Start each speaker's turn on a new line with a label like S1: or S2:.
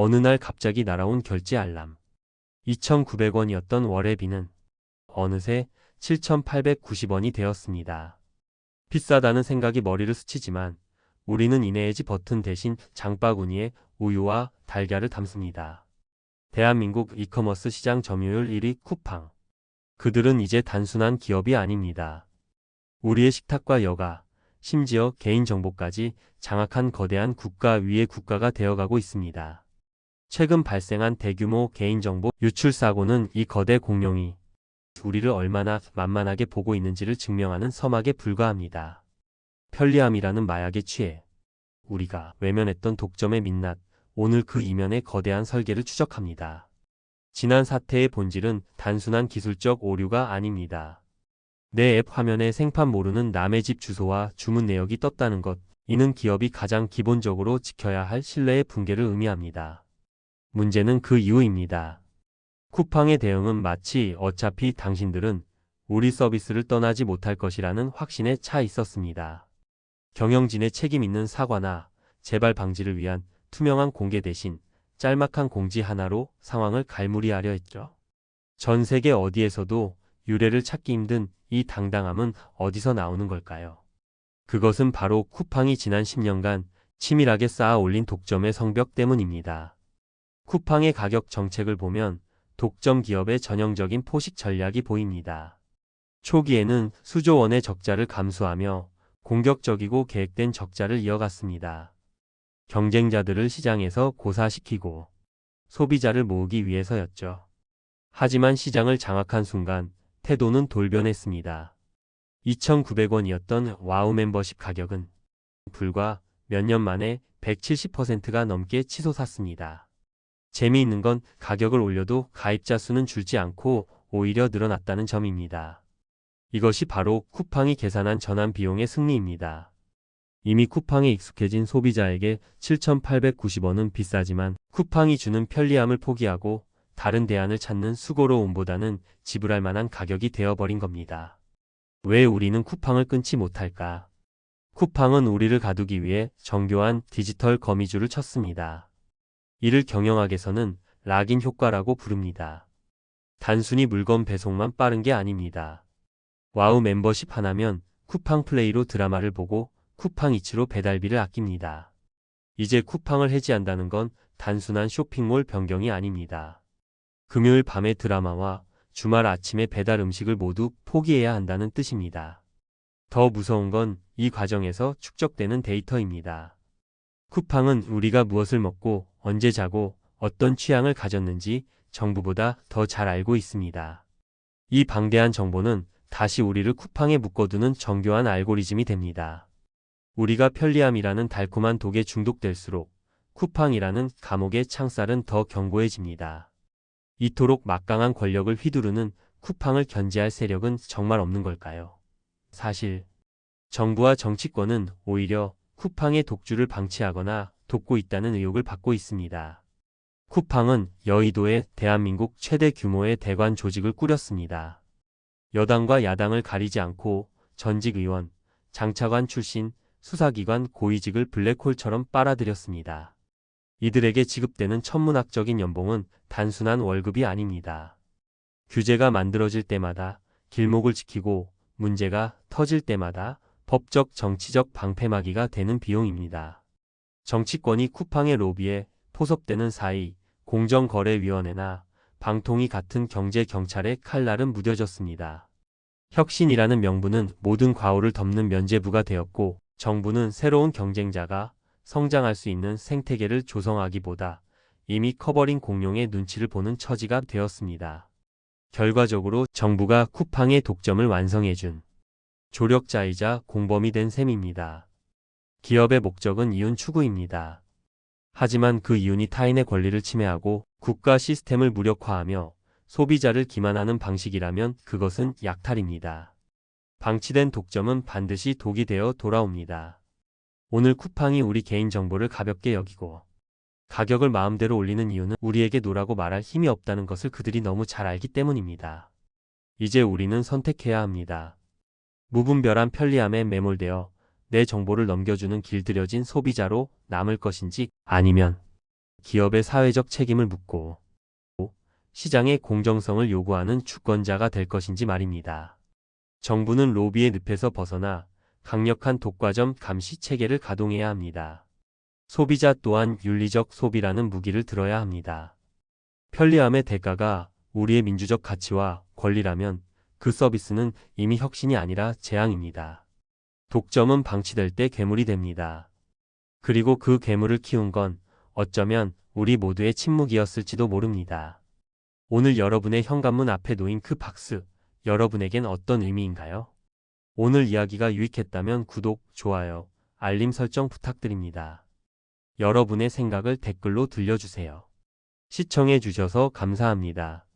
S1: 어느 날 갑자기 날아온 결제 알람. 2,900원이었던 월회비는 어느새 7,890원이 되었습니다. 비싸다는 생각이 머리를 스치지만 우리는 이내에지 버튼 대신 장바구니에 우유와 달걀을 담습니다. 대한민국 이커머스 시장 점유율 1위 쿠팡. 그들은 이제 단순한 기업이 아닙니다. 우리의 식탁과 여가, 심지어 개인정보까지 장악한 거대한 국가 위의 국가가 되어가고 있습니다. 최근 발생한 대규모 개인정보 유출 사고는 이 거대 공룡이 우리를 얼마나 만만하게 보고 있는지를 증명하는 서막에 불과합니다. 편리함이라는 마약에 취해 우리가 외면했던 독점의 민낯, 오늘 그 이면의 거대한 설계를 추적합니다. 지난 사태의 본질은 단순한 기술적 오류가 아닙니다. 내 앱 화면에 생판 모르는 남의 집 주소와 주문 내역이 떴다는 것, 이는 기업이 가장 기본적으로 지켜야 할 신뢰의 붕괴를 의미합니다. 문제는 그 이유입니다. 쿠팡의 대응은 마치 어차피 당신들은 우리 서비스를 떠나지 못할 것이라는 확신에 차 있었습니다. 경영진의 책임 있는 사과나 재발 방지를 위한 투명한 공개 대신 짤막한 공지 하나로 상황을 갈무리하려 했죠. 전 세계 어디에서도 유례를 찾기 힘든 이 당당함은 어디서 나오는 걸까요? 그것은 바로 쿠팡이 지난 10년간 치밀하게 쌓아 올린 독점의 성벽 때문입니다. 쿠팡의 가격 정책을 보면 독점 기업의 전형적인 포식 전략이 보입니다. 초기에는 수조 원의 적자를 감수하며 공격적이고 계획된 적자를 이어갔습니다. 경쟁자들을 시장에서 고사시키고 소비자를 모으기 위해서였죠. 하지만 시장을 장악한 순간 태도는 돌변했습니다. 2,900원이었던 와우 멤버십 가격은 불과 몇 년 만에 170%가 넘게 치솟았습니다. 재미있는 건 가격을 올려도 가입자 수는 줄지 않고 오히려 늘어났다는 점입니다. 이것이 바로 쿠팡이 계산한 전환 비용의 승리입니다. 이미 쿠팡에 익숙해진 소비자에게 7,890원은 비싸지만 쿠팡이 주는 편리함을 포기하고 다른 대안을 찾는 수고로움보다는 지불할 만한 가격이 되어버린 겁니다. 왜 우리는 쿠팡을 끊지 못할까? 쿠팡은 우리를 가두기 위해 정교한 디지털 거미줄을 쳤습니다. 이를 경영학에서는 락인 효과라고 부릅니다. 단순히 물건 배송만 빠른 게 아닙니다. 와우 멤버십 하나면 쿠팡 플레이로 드라마를 보고 쿠팡 이츠로 배달비를 아낍니다. 이제 쿠팡을 해지한다는 건 단순한 쇼핑몰 변경이 아닙니다. 금요일 밤의 드라마와 주말 아침의 배달 음식을 모두 포기해야 한다는 뜻입니다. 더 무서운 건 이 과정에서 축적되는 데이터입니다. 쿠팡은 우리가 무엇을 먹고 언제 자고 어떤 취향을 가졌는지 정부보다 더 잘 알고 있습니다. 이 방대한 정보는 다시 우리를 쿠팡에 묶어두는 정교한 알고리즘이 됩니다. 우리가 편리함이라는 달콤한 독에 중독될수록 쿠팡이라는 감옥의 창살은 더 견고해집니다. 이토록 막강한 권력을 휘두르는 쿠팡을 견제할 세력은 정말 없는 걸까요? 사실 정부와 정치권은 오히려 쿠팡의 독주를 방치하거나 돕고 있다는 의혹을 받고 있습니다. 쿠팡은 여의도에 대한민국 최대 규모의 대관 조직을 꾸렸습니다. 여당과 야당을 가리지 않고 전직 의원, 장차관 출신 수사기관 고위직을 블랙홀처럼 빨아들였습니다. 이들에게 지급되는 천문학적인 연봉은 단순한 월급이 아닙니다. 규제가 만들어질 때마다 길목을 지키고 문제가 터질 때마다 법적 정치적 방패막이가 되는 비용입니다. 정치권이 쿠팡의 로비에 포섭되는 사이 공정거래위원회나 방통위 같은 경제경찰의 칼날은 무뎌졌습니다. 혁신이라는 명분은 모든 과오를 덮는 면제부가 되었고 정부는 새로운 경쟁자가 성장할 수 있는 생태계를 조성하기보다 이미 커버린 공룡의 눈치를 보는 처지가 되었습니다. 결과적으로 정부가 쿠팡의 독점을 완성해준 조력자이자 공범이 된 셈입니다. 기업의 목적은 이윤 추구입니다. 하지만 그 이윤이 타인의 권리를 침해하고 국가 시스템을 무력화하며 소비자를 기만하는 방식이라면 그것은 약탈입니다. 방치된 독점은 반드시 독이 되어 돌아옵니다. 오늘 쿠팡이 우리 개인 정보를 가볍게 여기고 가격을 마음대로 올리는 이유는 우리에게 노라고 말할 힘이 없다는 것을 그들이 너무 잘 알기 때문입니다. 이제 우리는 선택해야 합니다. 무분별한 편리함에 매몰되어 내 정보를 넘겨주는 길들여진 소비자로 남을 것인지 아니면 기업의 사회적 책임을 묻고 시장의 공정성을 요구하는 주권자가 될 것인지 말입니다. 정부는 로비의 늪에서 벗어나 강력한 독과점 감시 체계를 가동해야 합니다. 소비자 또한 윤리적 소비라는 무기를 들어야 합니다. 편리함의 대가가 우리의 민주적 가치와 권리라면 그 서비스는 이미 혁신이 아니라 재앙입니다. 독점은 방치될 때 괴물이 됩니다. 그리고 그 괴물을 키운 건 어쩌면 우리 모두의 침묵이었을지도 모릅니다. 오늘 여러분의 현관문 앞에 놓인 그 박스, 여러분에겐 어떤 의미인가요? 오늘 이야기가 유익했다면 구독, 좋아요, 알림 설정 부탁드립니다. 여러분의 생각을 댓글로 들려주세요. 시청해 주셔서 감사합니다.